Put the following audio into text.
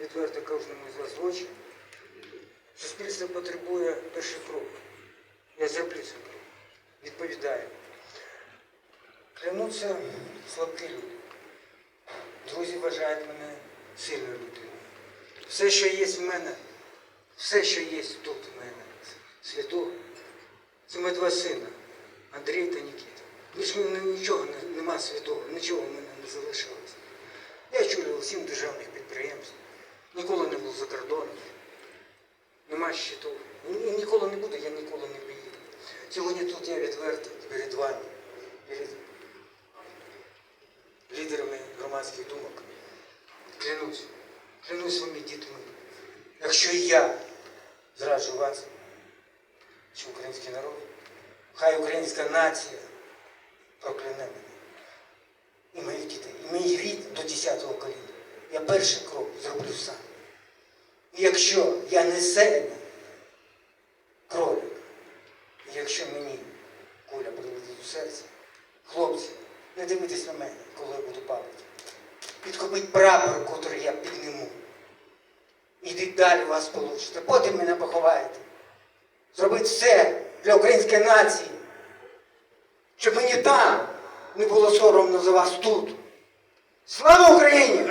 відверто кожному з вас в очі. Суспільство потребує перший крок. Я зроблю цей крок. Відповідаю. Клянуться слабкі люди. Друзі вважають мене сильною людиною. Все, що є в мене, все, що є тут в мене, святого, це мої два сина, Андрій та Нікіта. Більш мене нічого нема святого, нічого в мене не залишилось. За кордоном, нема щиту. Ніколи не буду, я ніколи не поїду. Сьогодні тут я відверто перед вами, перед лідерами громадських думок. Клянусь, клянусь своїми дітьми. Якщо я зраджу вас, чи український народ, хай українська нація прокляне мене. І моїх дітей, і мій рід до 10-го коліна. Я перший крок. І якщо я не сильний кролик, якщо мені куля прилетить у серце, хлопці, не дивитесь на мене, коли я буду падати. Підхопить прапор, котрий я підниму. Ідіть далі вас получите. Потім мене поховаєте. Зробіть все для української нації, щоб мені там не було соромно за вас тут. Слава Україні!